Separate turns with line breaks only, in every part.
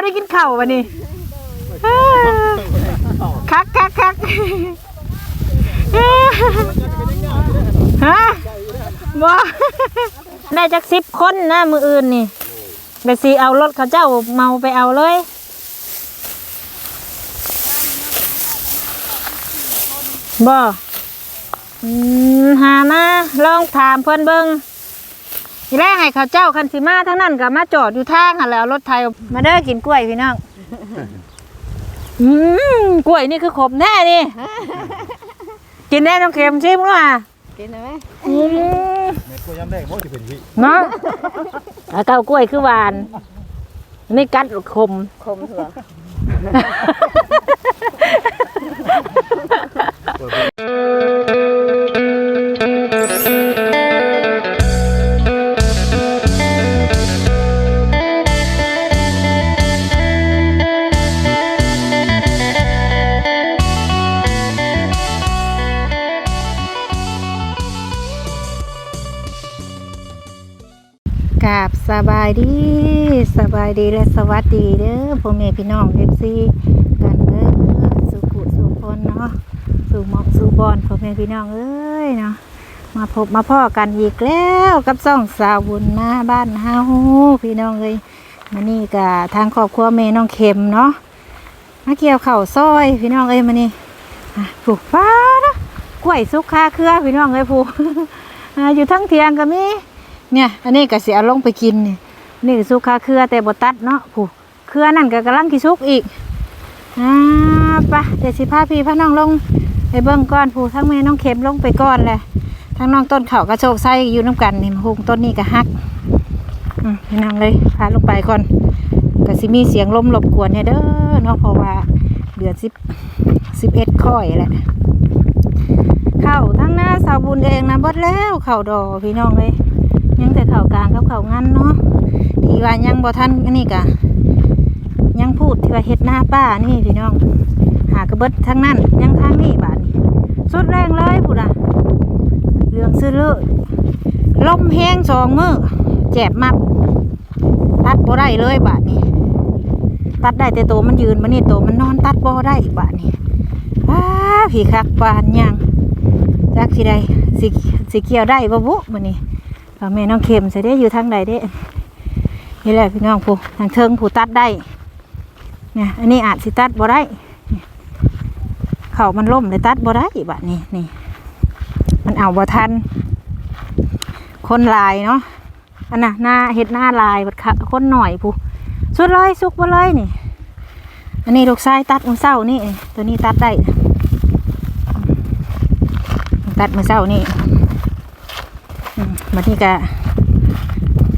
บ่ได้กินข้าววันนี้อ้าคักคักคักอ้าฮะบ่ได้จักสิบคนนะมืออื่นนี่เดี๋ยวสิเอารถเขาเจ้าเมาไปเอาเลยบ่อืมหามาลองถามเพิ่นเบิ่ง ทีแรกให้เขาเจ้าคันสิมาทั้งนั้นก็มาจอดอยู่ทางหั่นแหล้วรถไทยมาเด้อกินกล้วยพี่น้อง อืมกล้วยนี่คือขมแน่นี่ กินได้น้องเค็มชิมก็อะ
กินได้ไหม
อืม
แม่กล้วยยำแดงบ่สิเป็นพี่
เนาะแล้วเก้ากล้วยคือหวาน นี่กัดขม
คมเถอะา
ยดีสบายดีและสวัสดีเด้อพ่อแม่พี่น้องเอฟซีกันเด้อสุขุสุคนเนาะสู่หมอกสู่บอนพ่อแม่พี่น้องเอ้ยเนาะมาพบมาพ่อกันอีกแล้วกับซ่องสาวบุญมาบ้านเฮาพี่น้องเอ้ยมานี่กับทางครอบครัวแม่น้องเข็มเนาะมาเกี่ยวเข่าซอยพี่น้องเอ้ยมานี่อะปลูกฟ้าเนาะกล้วยสุกคาเครือพี่น้องเอ้ยผูกอยู่ทั้งเทียงก็มีเนี่ย อันนี้ก็สิเอาลงไปกินเนี่ย นี่สุกคาเครือแต่บตัดเนาะผู้เครือนั่นก็กำลังกิสุกอีกอ่าไปะเดี๋ยวสิพาพี่พาน้องลงไปเบิ่งก่อนผู้ทั้งแม่น้องเข็มลงไปก่อนแหละทั้งน้องต้นเขากระโชกไส้อยู่น้ำกันนี่หุงต้นนี้ก็ฮักอืมพี่น้องเลยพาลงไปก่อนก็สิมีเสียงลมรบกวนเนี่ยเด้อเนาะเพราะว่าเดือนสิบสิบเอ็ดค่อยแหละเข้าทั้งหน้าสาวบุญเองนะบดแล้วเข่าดอพี่น้องเลยยังแต่เข่ากลางกับเข่างันเนาะ ที่ว่ายังบ่ทันอันนี่กะยังพูดที่ว่าเฮ็ดหน้าป้านี่พี่น้อง หากระเบิดทั้งนั้นยังทางนี้บาดนี้สุดแรงเลยพูดอะเรื่องซื้อเลอะลมแห้งสองมือแจบมับตัดบ่ได้เลยบาดนี้ตัดได้แต่โตมันยืนมานี่โตมันนอนตัดบ่ได้บาดนี้อ้าผีคักปานยังจักสิได้สิสิเกี่ยวได้บ่บุมื้อนี้พ่อแม่น้องเข็มใส่ได้อยู่ทางใดเด้ นี่แหละพี่น้องผู้ทางเทิงผู้ตัดได้เนี่ยอันนี้อาจสิตัดบ่ได้นี่เขามันล่มเลยตัดบ่ได้บัดนี้นี่มันเอาบ่ทัน คนลายเนาะอันน่ะหน้าเห็ดหน้าลายบัดค่ะคนหน่อยผู้สุดเลยสุกบ่เลยนี่ อันนี้ลูกชายตัดมือเศร้านี่ตัวนี้ตัดได้ตัดมือเศร้านี่มบัดนี้ก็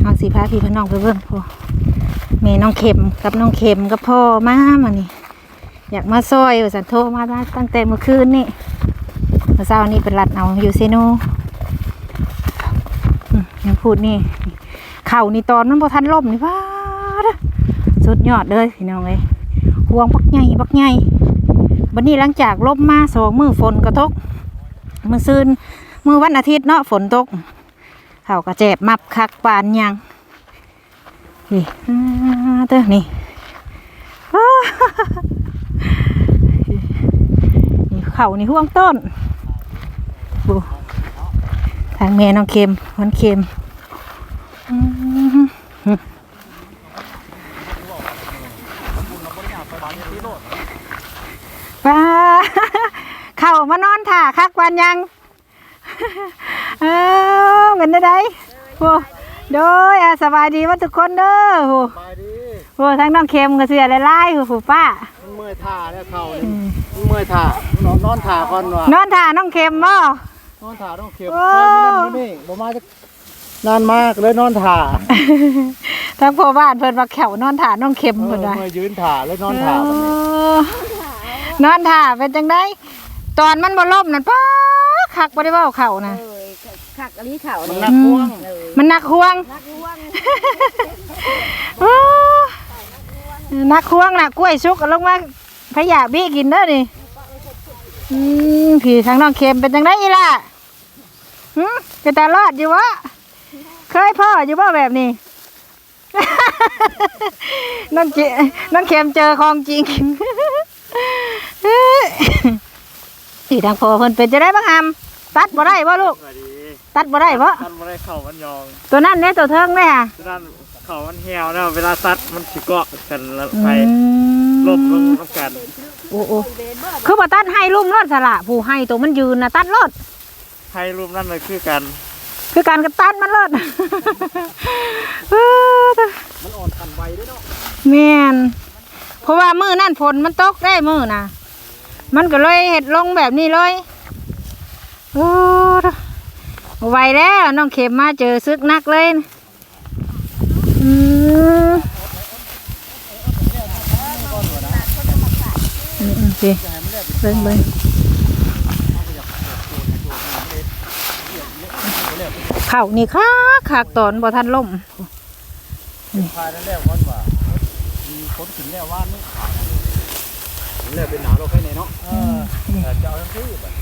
เอาสีพาพี่พน้องไปเบิ่งพ่อแม่น้องเข็มกับน้องเข็มกับพ่อมามานี่ อยากมาซอยสันโทมาตั้งแต่เมื่อคืนนี่เมื่อเช้านี้เป็นรัดเอาอยู่เซโนยังพูดนี่ เข่านี่ตอนมันพอทันล่มนี่ว้าดสุดยอดเลยพี่น้องเลยห่วงบักใหญ่บักใหญ่บัดนี้หลังจากล่มมาสองมือฝนกระทกมือซืนมือวันอาทิตย์เนาะฝนตก เขากระเจ็บมับคักปานยังนี่เต้อนี่านี่เขานี่ห่วงต้นดูทางเมน้องเค็มวันเค็มป้าเข้ามานอนถ่าคักปานยัง เออเป็นได้ไดโอ้โดยอะสบายดีว่าทุกคนเด้อโห
ไปดิ
โหทั้งน้องเค็มกับเสือลายๆโหผู้ป้า
มันเมื่อยท่าแล้วเข่านี่มันเมื่อยท่านอนนอนท่าก่อนว่ะ
นอนถ่าน้องเค็มบ่
นอนท่าต้องเข็ม
โอ้
ไปไม่นั่นนี่บ่มาจะนานมากเลยนอนท่า
ทั้งพ่อบ้านเพิ่นว่าแขวนอนถ่าน้องเค็ม
เออ
เพิ่นว่า
เมื่อยยืนท่าเลยนอนท่า
เอ
บัดนี้
อนอนถ่าเป็นจังไดตอนมันบ่ล่มนั่นป้าคักบ่ได้เว้าเข้านะ
เอ้ย คักอันนี้เข่า
มัน
เนี่ย
นักพ่วง
เลย
มันหนักห่วง
นักล่วง
โอ้นักควงน่ะกล้วยชุกเอาลงมาพยาบี้กินเด้อนี่อืมผีทางน้องเค็มเป็นจังไดอีล่ะหืมจะตารอดอยู่วะเคยพ่ออยู่บ่แบบนี้น้องเจน้องเข็มเจอของจริงสีทางพอเพิ่นเป็นจะได้บ้างอามตัดบ่ได้บ่ลูก
สวัสดี
ตัดบ่ได้บ่
ตันบ่ได้เข่ามันยอง
ตัวนั้นเนี่ยตัวเทิงได้ค่ะ
ฉะนั้นเข่ามันเหี่ยวนะเวลาซัดมันสิเกาะกันแล้ว
อื
ไป
ม
ลบลงน้ำกัน
โอ้โอ้คือบ่ตัดให้ลุ่มรถสละผู้ให้ตัวมันยืนน่ะตัดรถ
ให้รูปนั่นเลยคือกัน
คือการกระตันมันรถ
มันอ่อนกันไวด้วยเนาะ
แม่นเพราะว่ามือนั่นฝนมันตกได้มือน่ะมันก็เลยเห็ดลงแบบนี้เลยโอ้ ไวแล้วน้องเข็มมาเจอซึกนักเลยอืมอืมอืมสิเบิ่งเบิ่งเข่านี่คักคักตอนบ่ทันล่ม
พายแล้ววันว่ามีคนขึ้นแล้วว่านี่ขายเลือกเป็นหนาวเราแค่ไหนเนาะเออจะเอาทั้งที่แบบ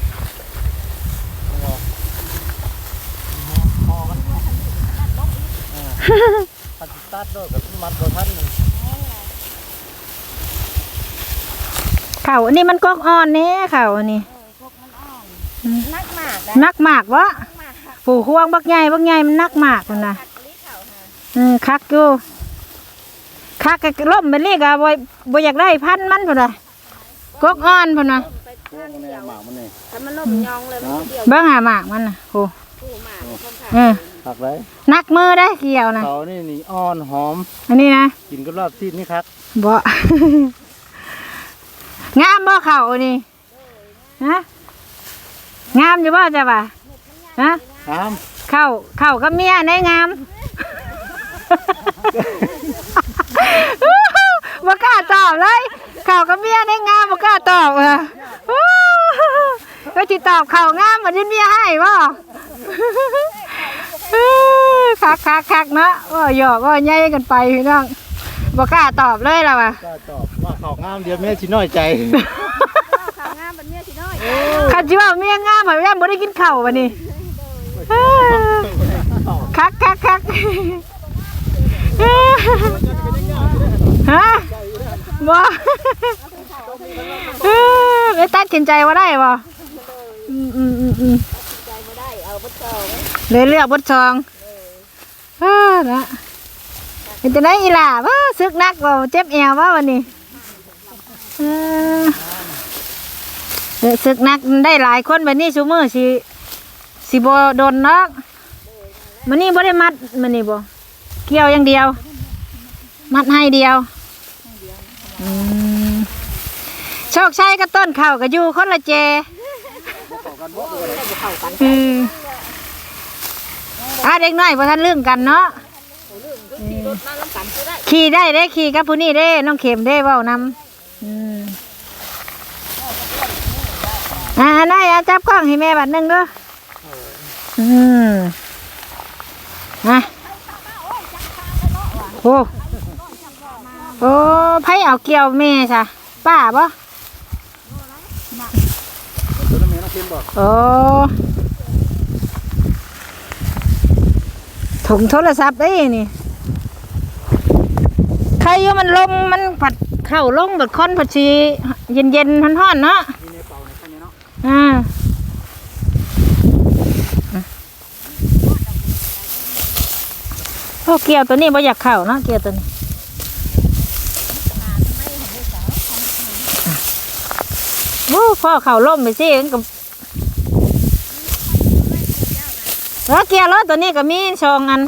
พอกัน ปัดตัดด้วยกับมัดตัวท่านหนึ่ง
เข่าอันนี้มันกอกอ่อนแน่เข่าอันนี้
นักมากนะ
นักมากวะ
มากค่ะ
ผู้ห่วงบักใหญ่บักใหญ่มันนักมากมันนะ
คักกะลิเข่าค่ะ
เออคักอยู่คักก็ล่มเป็นนี่ก็บ่บ่อยากได้พันธุ์มันพุ่นน่ะกอกอ่อนพุ่นน่ะ
ไปข้าง
มัน
เดี
เนี่ย
ยว
หมามันเนี่ย
ถ้ามันล่มยองเลยมันเดียว
เบิ่งหามากมันน่ะโอ้
ผู้มากคนค่ะ
เออ
หักเลย
นักมือได้เกี่ยวนะ
เขานี่นี่อ่อนหอม
อันนี้นะ
กินกับรอบซีดนี่ครับ
บ่ งามบ่เข่าอันนี้ฮะงามอยู่บ่จ้ะบ่ะฮะ
น้
เข้าเข้ากับเมียในงามบ่กล้าตอบเลยเข้ากับเมียในงามบ่กล้าตอบอะก็สิตอบเข้างามบ่ได้เมียให้บ่ คักคักคักเนาะว่าหยอกว่าใหญ่กันไปพี่น้องบ่กล้าตอบเลยล่ะว่ะำ
ก็ตอบว่าเขางามเดียวแม่ชิน้อยใจ
ข่าวงามบันเมียสิน้อย
คันสิว่าเมียงามบ่ยังบ่ได้กินข้าวบัดนี้คักคักคักฮะบ่เออไปตัดสินใจว่าได้บ่อืมอืมอืมอืม
ใจ บดเจ้า
เลยเลือกบทซองเออนะเป็นจังได้อีหล่ะว่าซึกนักบ่เจ็บแอวว่าวันนี้เออเอซึกนักได้หลายคนแบบนี้ซุมือสิสิบ่โดนนอกมันนี่บ่ได้มัดมันนี่บ่เกี่ยวอย่างเดียว มัดให้เดียวโชคชัยกับต้นเข้าก็อยู่คนละเจอืม อ่าเด็กน้อยพอท่านเรื่องกันเนาะ
รถมาล้ำกันก็ได้
ขี่ได้ได้ขี่กับผู้นี้ได้น้องเข็มได้เว้านำอืมอ่านายอาจับกล้องให้แม่บัดหนึงเด้ออืมมาโอ้โอ้ไผเอาเกี่ยวแม่ซะป้าบ่
ตัวนั้นแม่น้องเค็มบอก
โอ้ ถุงโทรศัพท์ได้นี่ ใครอยู่มันลมมันผัดเข้าลงแบบค่อนผัดชีเย็นเย็นๆท่อนๆเนาะ
อ่าในข้างนี้เนาะ
อ่าโอ้เกี่ยวตัวนี้บ่อยากเข้าเนาะเกี่ยวตัวนี้โอ้พ่อเข่าล่มไปสิกับแล้วเกี่ยวรถตัวนี้ก็มีสองอัน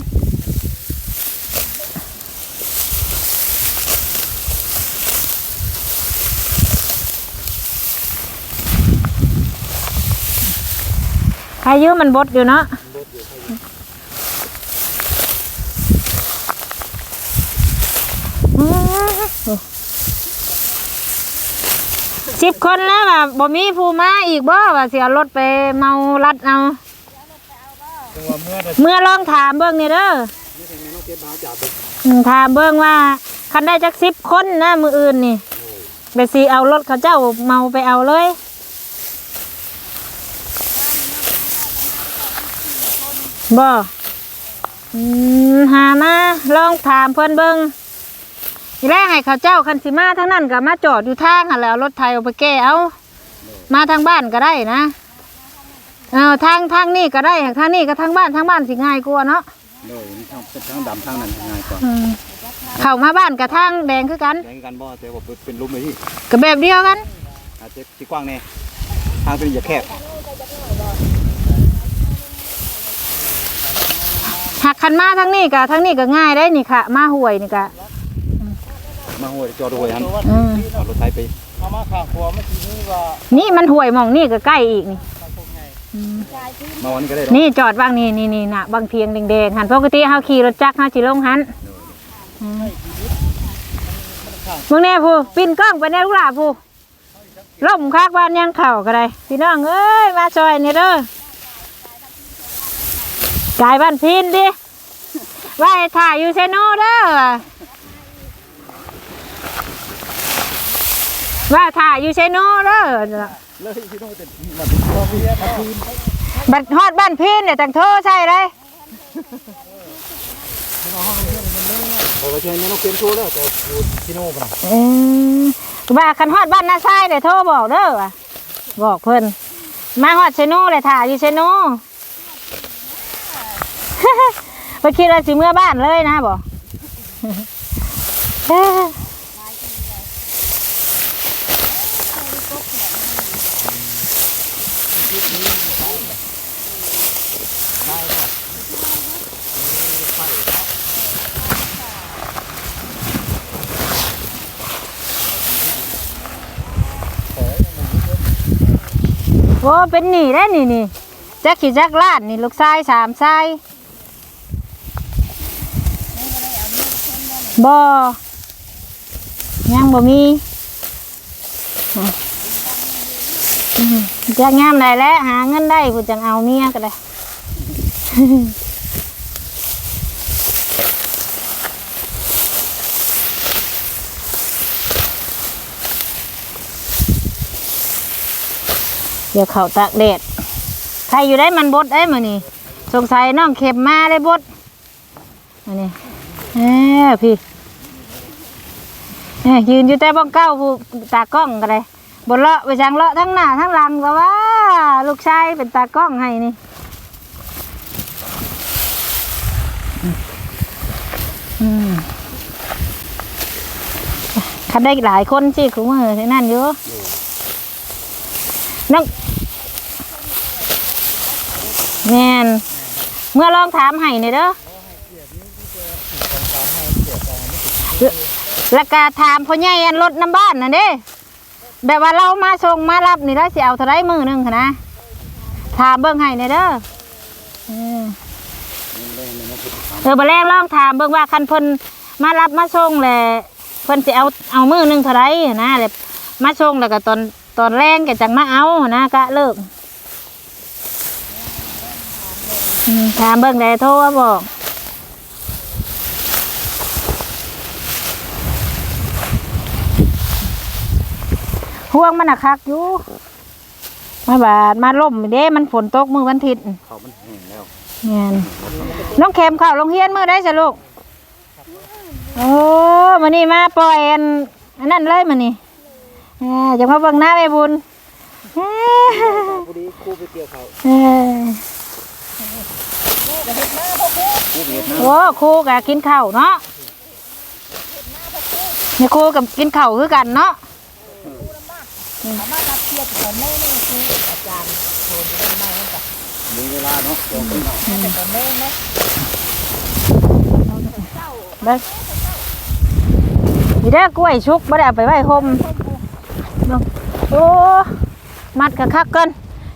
ใครยืมมันบดอยู่เนาะสิบคนแล้วว่าบ่มีผู้มาอีกบ่ว่าสิเอารถไปเมาลัดเอา
เมื่อ
ลองถามเบิ่งนี่เด้อ
นี่เป็นแม่น้องเค็มมาจับ
อืมถามเบิ่งว่าคันได้จักสิบคนนะมืออื่นนี่เดี๋ยวสิเอารถเขาเจ้าเมาไปเอาเลยบ่อืมหามาลองถามเพิ่อนเบิ่งทีแรกให้เขาเจ้าคันสิมาทั้งนั้นก็มาจอดอยู่ทางหันแล้วรถไทยเอาไปแก้เอา มาทางบ้านก็ได้นะ เออทางทางนี้ก็ได้ทางนี้ก็ทางบ้านทางบ้านสิง่ายกว่าเนาะ
โดยมีทางเป็นทางดำทางนั้นง่ายกว่า
อืมเข้ามาบ้านกับทางแดงคือกัน
แข่งกันบ่แต่ว่าเป็นลุ่มเลยที่
ก็แบบเดียวกัน
อาจจะที่กว้างแน่ทางเป็นอย่าแคบ
หักคันมาทางนี้กับทางนี้ก็ง่ายได้นี่ค่ะ มาห่วยนี่ก็
มาหัวจอดหัวหัน
อืม
เอารถไทยไปเอามาข้างขวาเมื่อกี้นี้ว่า
นี่มันห่วยหมองนี่ก็ใกล้อีกนี่ อืม
มาวันนี้ก็ได้ดอก
นี่จอดบางนี่นี่นี่นะบางเทียงแดงๆหันปกติเฮาขี่รถจักรเฮาสิลงหันมึงแน่ผู้ปินกล้องไปแน่ลูกหลาผู้ล่มคักบ้านยังเข่าก็ได้พี่น้องเอ้ยมาซอยนี่เด้อกายบ้านพินดิว่าถ่ายอยู่เซโนเด้อว่าถ่ายอยู่เซโนเด้อ
เลยพี่น้องจะแบบพอมีอาทีม
บัดฮอดบ้านพินเนี่ยจังโทรใช่เลย
เราก็ใช้แม่น้องเกมโชว์แล้วแต่อยู่ที่โน่กัน
เออว่าคันฮอดบ้านนาซายเดี๋ยวโทรบอกเด้อว่ะบอกเพิ่นมาฮอดเชโนเลยถ่ายอยู่เชโนไปคิดว่าสิเมื่อบ้านเลยนะบอก โอ้เป็นหนีได้นี่นี่จักขี่จักลาดนี่ลูกชายสามชายบ่ยังบ่มีจะงามได้แล้วหาเงินได้กูจังเอาเมียก็ได้ เดี๋ยวเขาตากแดดใครอยู่ได้มันบดได้มานี่สงสัยน้องเข็มมาเลยบดอันนี้เอ้พี่เนี่ยยืนอยู่แต่บ้องเก้าผู้ตากล้องก็เลยบนเลาะไปจังเลาะทั้งหน้าทั้งหลังก็ว่า ลูกชายเป็นตากล้องให้นี่อืมคันได้หลายคนสิคุณมือที่นั่นอยู่ น้องแมนเมื่อลองถามให้นี่ยเด้อแล้วก็ถามพ่อใหญ่อันรถน้ำบ้านน่ะเด้แบบว่าเรามาส่งมารับนี่แล้วสิเอาเท่าไรมือหนึงค่ะนะถามเบิ่งให้นี่ยเด้อเออเออบ่แรงลองถามเบิ่งว่าคันเพิ่นมารับมาส่งแหละเพิ่นสิเอาเอามือหนึงเท่าไรนะแล้วมาส่งแล้วก็ตอน ตอนแรงก็จังมาเอานะกะเลิกอืมถามเบิ่งได้โทรมาบอกห่วงมันอะคักอยู่มาบาดมาล่มเด้มันฝนตกมือวันอาทิตย์
เขามันแห้งแล้ว
เงี้ยน้องเข็มเข้าโรงเรียนมือได้จ้ะลูกโอ้มานี่มาปล่อยอันอันนั้นเลยมานี่ อ่าจะมาเบิ่งหน้าแม่บุญอ่า
พอดีคู่ไปเกี่ยวเขา
เออ
คู่เมียนะ
โอ้ครูกับกินข้าวเนาะนี่ครูกับกินข้าวคือกันเนาะ
มีเวลาเนาะจองไปเนาะ
เด้อนี่เด้อกล้วยชุกบ่ได้เอาไปไว้ห่มเบิ่ง โอ้มัดกะคักกิน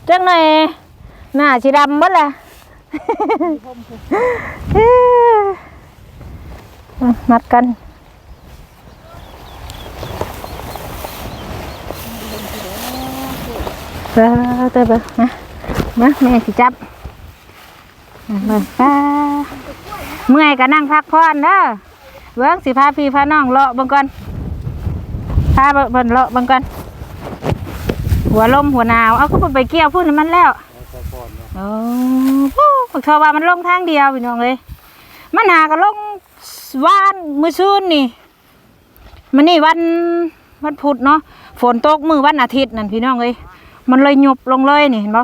จังหน่อยหน้าสิดำเบิดละมัดกันเบ้อเตเบ้อมามาแม่สิจับมาป้าเมื่อยก็นั่งพักผ่อนเด้อเบิ่งสิพาพี่พาน้องเลาะบิ่งก่อนพาเบิ่นเลาะบิ่งก่อน หัวลมหัวหนาวเอาก็ไปเกี่ยวพูดให้มันแล้ว
เอาใส่ก่อนเนาะ
โอ้โหบอกเธอว่ามันลงทางเดียวพี่น้องเลยมันหากันลงวานมื้อซื่นนี่ มันนี่วันวันพุธเนาะฝนตกมื้อวันอาทิตย์นั่นพี่น้องเอ้ยมันเลยหยบลงเลยนี่เห็นบ่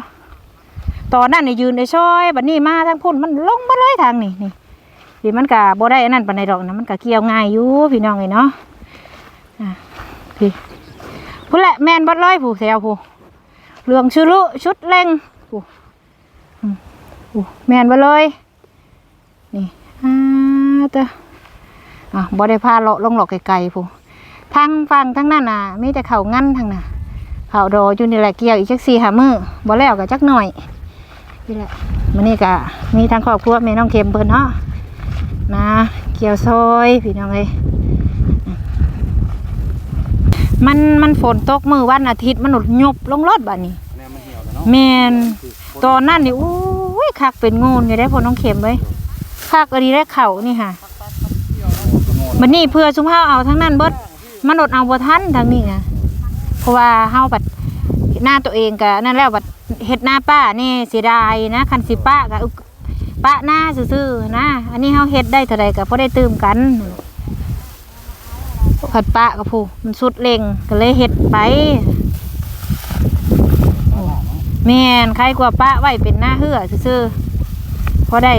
ตอนนั้นนี่ยืนได้ช่อยบัดนี้มาทางพุ่นมันลงมาเลยทางนี่นี่ที่มันก็บ่ได้อันนั้นปานใดดอกนะมันก็เกี่ยวง่ายอยู่พี่น้องเอ้ยเนาะอะพี่ พุ่แหละแมนบัดเลยผู้แถวผู้เรื่องชื่อลุชุดเล่งผู้ผู้แมนบัดเลยนี่อ่าเตออะบ่ได้พาเลาะลงหลอกไกลๆพูทางฟังทั้งนั้นน่ะมีแต่เขางั้นทางน่ะเขาดออยู่นี่แหละเกี่ยวอีกจักสี่หามือบ่แล้วก็จักหน่อยนี่แหละมื้อนี้ก็มีทางครอบครัวแม่น้องเข็มเพิ่นเนาะนะ เกี่ยวซอยพี่น้องเอ้ย มันมันฝนตกมื้อวันอาทิตย์มันหนดยบลงรถบัดนี้
แนวมันเหี่ยวแล้วเนาะ
แม่น
คือ
ตอนนั้นนี่โอ้ยคักเป็นงูนอยู่ได้พอน้องเข็มเว้ยคักก็ดีได้เข่านี่ค่ะบัดนี้เพื่อซุมเฮาเอาทั้งนั้นเบิดมันอดเอาบ่ทันทางนี้นะเพราะว่าเฮาบัดหน้าตัวเองก็นั่นแล้วบัดเฮ็ดหน้าป้านี่เสียดายนะคันสิป้าก็อึกป้าหน้าซื่อๆนะ อันนี้เฮาเฮ็ดได้เท่าใดก็บ่ได้ตื่มกัน ผัดป้ากับผู้มันสุดเร่งก็เลยเฮ็ดไปแม่นใครกว่าป้าไว้เป็นหน้าเหือซื่อๆพอได้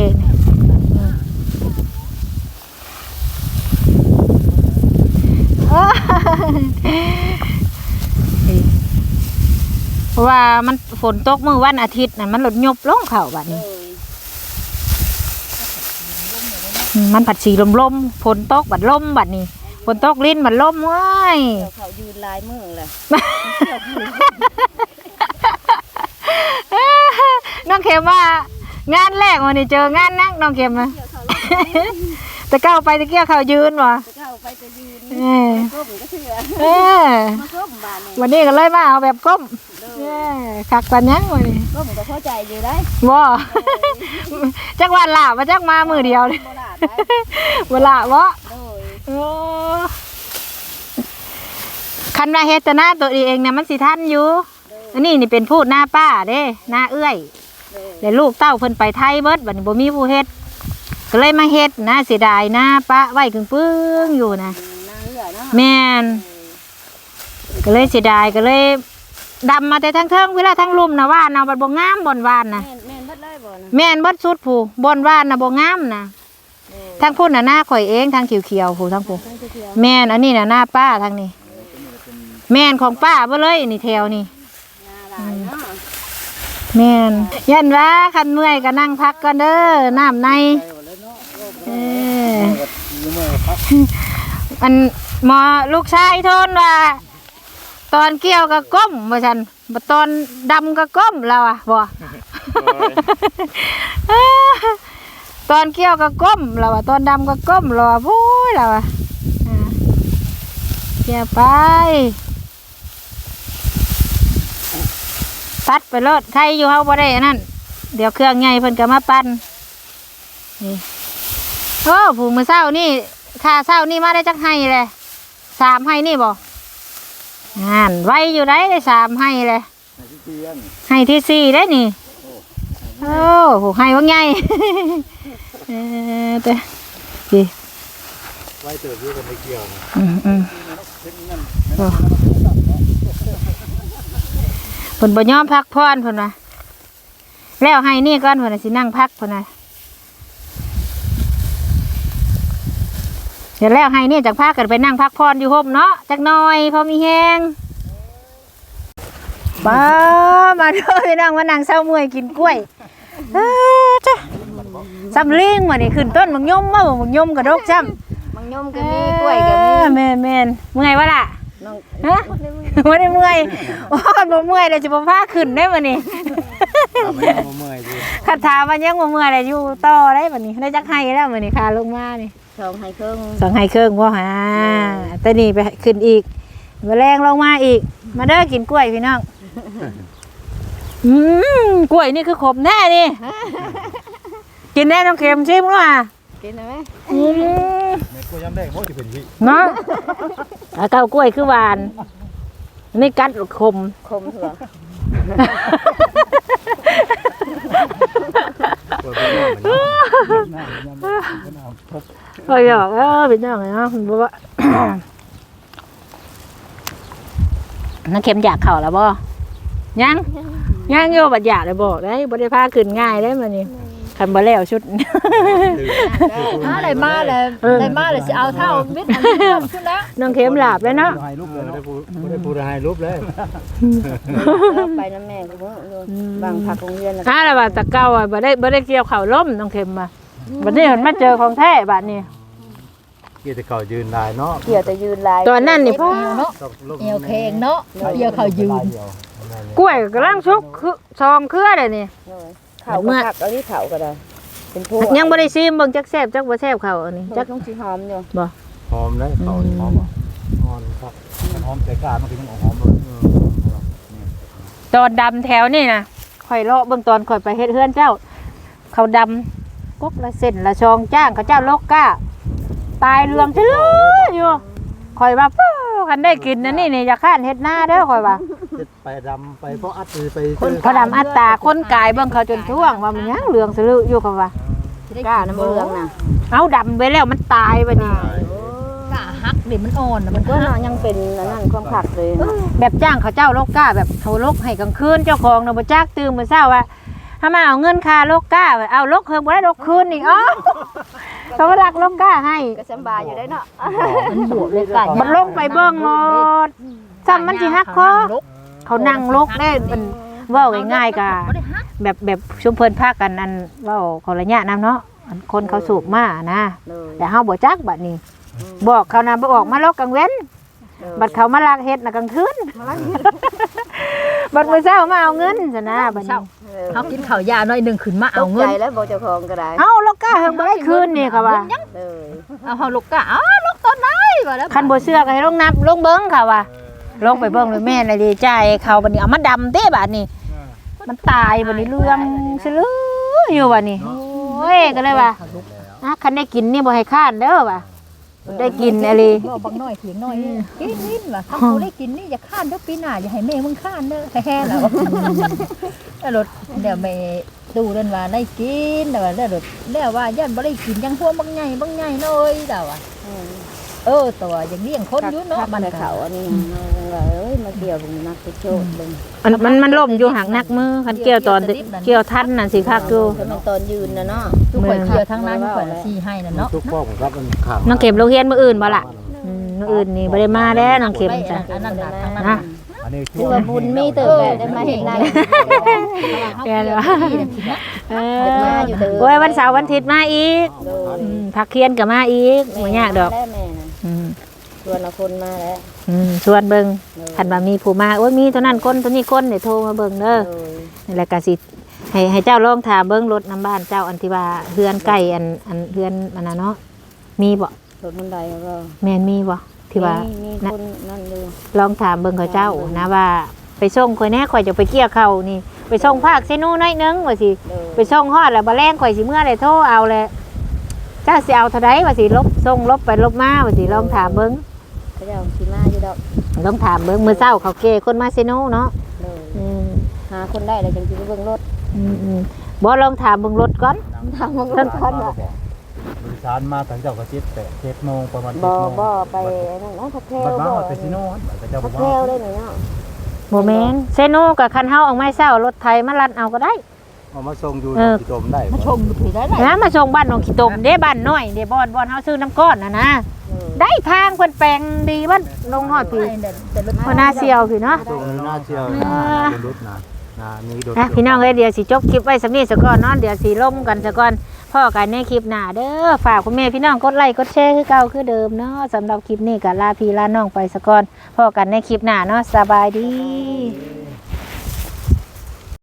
เออเพราะว่ามันฝนตกมื้อวันอาทิตย์น่ะมันหลดยบลงเข่าบัด
เล
นี้
ย
อืมมันผัดสีลมลมๆฝนตกบัดลมบัดนี้ ฝนตกลิ้นบัดลมว้าย
เดี๋ยวเขายืนลายมือเลย
น้องเข็มว่างานแรกวันนี้เจองานนักน้องเข็มนะ
เดี๋ยวเขา
แต่ก้าวไปตะเกียบเขายืนวะ
จะเข้าไปจะยืน
เออ
ก้มก็เชื่อ
เออ
มาก้มบานนี่
วันนี้ก็เลยมาเอาแบบก้ม
เด้
เอ
อ
อคักกว่ายังวันนี้
ก้มก็เข้าใจอยู่ได้
บ่จักวันลามาจักมามือเดียวเลย
โบราณได้
เวลาบ่
โดย
โอ้คันว่าเฮ็ดแต่หน้าตัวเองเนี่ยมันสิทันอยู่ อันนี้นี่เป็นพูดหน้าป้าเด้หน้าเอื้อย
โดย
แต่ลูกเต้าเพิ่นไปไทยเบิดบัดนี้บ่มีผู้เฮ็ด ก็เลยมาเฮ็ดนะเสียดายนะปะไว้กึ่งปึ้งอยู่นะ
นางเหือเนาะ
แม่นก็เลยเสียดายก็เลยดำมาแต่ทั้งเทิงเวลาทั้งลุ่มนะว่านเอาบัดบ่งามบ่อนว่านนะ
แม่นแม่นเบัดเลยบ่นะ
แม่นเบิดสุดผู้บ่อนว่านนะบ่งามนะ
โดย
ทั้งพุ่นน่ะหน้าข่อยเองทางเขียวๆผู้ทั้งผู้
ทั้งเที่ยว
แม่นอันนี้น่ะหน้าป้าทางนี้ แม่นของป้าเบ่เลยนี่แถวนี่
งาลายเนาะ
แม่นยันว่าคันเมื่อยก็นั่งพักก่อนเด้อน้ำในเออ
ยืมมือพัก
อันหมอลูกชายโทนว่าตอนเกี่ยวก็ก้มว่าฉันบ่ตอนดำก็ก้มเราอะบ่ ตอนเกี่ยวก็ก้มเราอะตอนดำก็ก้มเราอะพู้ยเราอะอ่าเกี่ยวไป ตัดไปรถใครอยู่เฮาบ่ได้อันนั่นเดี๋ยวเครื่องใหญ่เพิ่นก็มาปั่นนี่โอ้ผู้มื้อเช้านี่ค่าเช้านี่มาได้จักให้เลยสามให้นี่บ่งานไว้อยู่ได้ได้สามให้เลย
ที่เตียง
ให้ที่สี่ได้นี่โอ้โหให้ว่าไง เออเด้อดี
ไว้เติบอยู่กันไม่เกี่ยว
อืมอืม
เทคนิคนั้น
โอ้เพิ่นบ่ยอมพักพรเพิ่นว่าแล้วให้นี่ก่อนเพิ่นน่ะสินั่งพักเพิ่นน่ะเดี๋ยวแล้วให้นี่จากพักกันไปนั่งพักพรอยู่ห่มเนาะจักหน่อยพอมีแฮงบ้ามาเด้อพี่น้องมานั่งเศร้าเมื่อยกินกล้วยเออจ้ะ สำลิงมานี่ขึ้นต้นมังยมมาบ่มังยมกระดกจ้ำ
มังยมก็มีกล้วยก็มี
เออแม่นแม่นเมื่อยวะล่ะ
น้อง
ฮะไม่ได้เมื่อยโอ้ยบ่เมื่อยเลยจะบ่พาขึ้นได้บ่นี่
ทำให้เราเมื่อยดิ
คันถามว่ายังบ่เมื่อยเลยอยู่ต่อได้บ่นี่ได้จักให้แล้วมื้อนี้ค่าลงมานี่
ชองให้เครื่อง
สองให้เครื่องบ่หาแต่นี่ไปขึ้นอีกมาแรงลงมาอีก มาเด้อกินกล้วยพี่น้อง อืมกล้วยนี่คือขมแน่นี่ กินแน่น้องเค็มชิมว่า
กินได้ไหม
อืม
แม่ก็ย้ำได้เพราะจะเป็นพี่
เนาะแล้วเก้ากล้วยคือหวานอันนี่กัดขม
คมเถอะ
เปิดเป็นหน้าเหมือนกันหน้าเหมือนกันเป็นหน้าครบ
เอ้ยบอกเออพี่น้องเนาะบ่ว่า น้องเข็มอยากเข่าแล้วบ่ยังยังอยู่บัดอยากเลยบอกได้บ่ได้พาขึ้นง่ายได้มานี่ คันบ่แล้วชุด
อ้าอะไรมาเลยอะไรมาเลยสิเอาเท่ามิดอันนี้เพิ่มขึ้นแล้ว
น้องเข็มหลับแล้วเนาะ
ให้รูปเลยได้พูดได้พูดให้รูปเลย
ไปน้ำแม่ก็บ่รู้บางผักโรงเรียนแล้ว
ถ้าละบาดตะเก้าอะบ่ได้บ่ได้เกี่ยวเข่าล้มน้องเข็มมาบัดนี้มันมาเจอของแท้บัดนี้
เกี่ยวกับเขายืนลายเนาะ
เกี่ยวแต่ยืนลาย
ตอนนั้นนี่พ่อ
เอวเคงเนาะเกี่ยวเขายืน
กล้วยกำลังชุกคือซองเครือเลยนี่
เขาก็ผักเอาที่เขาก็ได้เป็นพวก
ยังบ่ได้ซิมเบิ่งจักแซ่บจักบ่แซ่บเขาอันนี้
จั
จั
ก
ก
ต้องสีหอมอยู่
หอมเลยเขาหอมอะหอมครับหอมใจกล้ามันคือมันหอมเลย
ตอนดำแถวนี่นะข่อยเลาะเบิ่งตอนข่อยไปเฮ็ดเฮือนเจ้า เขาดำกกละเส้นละชองจ้างเขาเจ้าลกก้า ตายเรืองเฉลืออยู่ ข่อยว่าปู้คันได้กินนะนี่นี่อย่าข้านเฮ็ดหน้าเด้อข่อยว่า
ไปดำไปเพราะอัดไป
พอดำอัตตาคนกายเบิ่งเขาจนท่วงว่ามันยังเหลืองสลืออยู่เขาว่า
กล้าน้ำเลืองน่ะ
เอาดำไปแล้วมันตายไปนี่
กล้าฮักดิมันอ่อนมันก็ยังเป็นอันนั่นความผักเลย
แบบจ้างเขาเจ้าโลกก้าแบบเขาลกให้กลางคืนเจ้าของน่ะบ่จักตื่นมื้อเช้าว่าถ้ามาเอาเงินค่าโลกก้าเอาลกเฮิงบ่ได้ลกคืนอีกอ๋อ เขาก็รักโลกก้าให้
ก็สบายอยู่ได้เนาะ
มันบวกเลยกันมันลงไปเบิ่งรถซ้ำมันสิฮักคอเขานั่งลกได้มันเว้าง่ายๆกะแบบแบบชุมเพิ่นพากันอันเว้าขอระยะนํเนาะอันคนเขาสูบมานะ
เลย
แต่เฮาบ่จักบัดนี้ บอกเขานะบ่ออกมาลกกลางเว้น บัดเขามาลากเฮ็ดน่ะกลางคืนบัดมื้อเช้ามาเอาเงินซะนะบัดนี้
เขากินข้าวยาหน่อยหนึ่งขึ้นมา
เอา
เอา
เงิ
เงิ
น
น
แล้วบอกเจ้าของก็ได้
เอาโลกก้าเฮิงบ่ได้คืนนี่ค่ะว่า
เลย
เอาเฮาลูกกะอ้าลูกตอนไหนว่าแล้ว
คันบ่เชื่อก็ให้ลงนับลงเบิ่งค่ะว่าลงไปเบิ่งเลยแม่น่ะดีใจเขาบัดนี้เอามาดำเด้บัดนี้มันตายบัดนี้เรื่องซะลืออยู่บัดนี้โอ้ยก็เลยว่าอะคันได้กินนี่บ่ให้ค้านเด้อว่ะ ได้กินอะไร
บอกบางน้อยเถียงน้อยนี่กินนิดว่ะถ้ากูได้กินนี่อย่าข้านเด้อปีหน้าอย่าให้แม่มึงข้านเด้อแฮ่ๆแล้วแล้วรถเดี๋ยวแม่ดูเดินว่าได้กินแต่ว่าแล้วรถแล้วว่าย่านบ่ได้กินยังพวกบางใหญ่บางใหญ่น้อยแต่ว่า เออตัวอย่างเลี้ยงคนอยู่เนาะ
มั
มันน
เขา
เขา
อันนี้เอ้ยมาเกี่ยวบุญนักไปโชดเลย
มันมันมันล่มอยู่หักนักมือคันเกี่ยวตอนเกี่ยวทันน่ะสิคักอยู่
ถ้ามันตอนยืนนะเนาะ
ทุกคนเที่ยวทั้งนั้นทุกคนชี้ให้น่ะเนาะ
ทุกพ่อผมครับมันขัง
น้องเข็มโรงเรียนมื้ออื่นบ่ล่ะอืมมื้ออื่นนี่บ่ได้มาแล้วน้องเข็มจ้ะ
อันนั้นน่ะทั้งนั้น
นะ
อันนี้
คือว่าบุญมีเติบแบบได้มาเห็นได้
แกเลยวะเอ
มาอยู่เด้อ
โอ้ยวันเสาร์วันอาทิตย์มาอีก
โดย
อืมพักเคียนก็มาอีกบ่ยากดอก
แม่แม่น่ะ
อืม
ชวนเอาคนมาแล้ว
อืมชวนเบิ่งคันว่ามีผู้มาโอ้ยมีเท่านั้นคนเท่านี้คนนี่โทรมาเบิ่งเด้อ
โดย
นี่แหละก็สิให้ให้เจ้าลองถามเบิ่งรถน้ำบ้านเจ้าอันที่ว่าเฮือนใกล้อันอันเฮือนอันนั้นเนาะมีบ่
รถมันใดก็
แม่นมีบ่ที่ว่า
มีคนนั่นเลย
ลองถามเบิ่งเขาเจ้านะว่า ไปส่งข่อยแน่ข่อยจะไปเกี่ยวเขานี่ ไปส่งภาคเซนูน้อยนึงว่าสิ
โดย
ไปส่งฮอดแล้วบ่แรงข่อยสิเมื่อได้โทรเอาแหละเจ้าสิเอาเท่าใดว่าสิลบส่งลบไปลบมาว่าสิลองถามเบิ่ง
เขาจะเอาขี่มาอยู่ดอก
ลองถามเบิ่งมื้อเช้าเขาเกคนมาเซนูเนาะ
โดย
อืม
หาคนได้เลยจังสิไปเบิ่งรถ
อืมอืมบ่ลองถามเบิ่งรถก่อน
ทางเบิ่งรถก่อนว่า
บริษัทมาตั้งเจ้ากระจิบแปดเจ็ดโมงประมาณ
บ่บ่ไปนั่นนะพักแถ
บั
ว
ดมา
บ่
ไปซิโน่บัดเจ้าบ
พั
อกก
แถ
ว่าว
ได้หน่อยเนาะ
บ่แม่นเซนูกับคันเฮาออกไม้เช้ารถไทยมาลัดเอาก็ได้
เอามาส่งอยู่
เออ
ที่ตมได้
มาชมดูถือได้ไหม
นะมาส่งบ้านหนองขี้ตมเด้บ้านน้อยเด้บ่อนบ่อนเฮาซื้อน้ำก้อนน่ะนะ
เออ
ได้ทางเพิ่นแปลงดีบ่ลงฮอดพี่
แต่รถ
พอหน้าเสียวพี่เนาะ
ส่งในหน้าเชียวนะเป็นรถนะนะนี่รถ
นะพี่น้องเอ้ยเดี๋ยวสิจบคลิปไว้สำนี้ซะก่อนเนาะเดี๋ยวสิล่มกันซะก่อนพ่อกันในคลิปหน้าเด้อฝากคุณแม่พี่น้องกดไลค์กดแชร์คือเก่าคือเดิมเนาะสำหรับคลิปนี้ก็ลาพี่ลาน้องไปซะก่อนพ่อกันในคลิปหน้าเนาะสบายดี
โ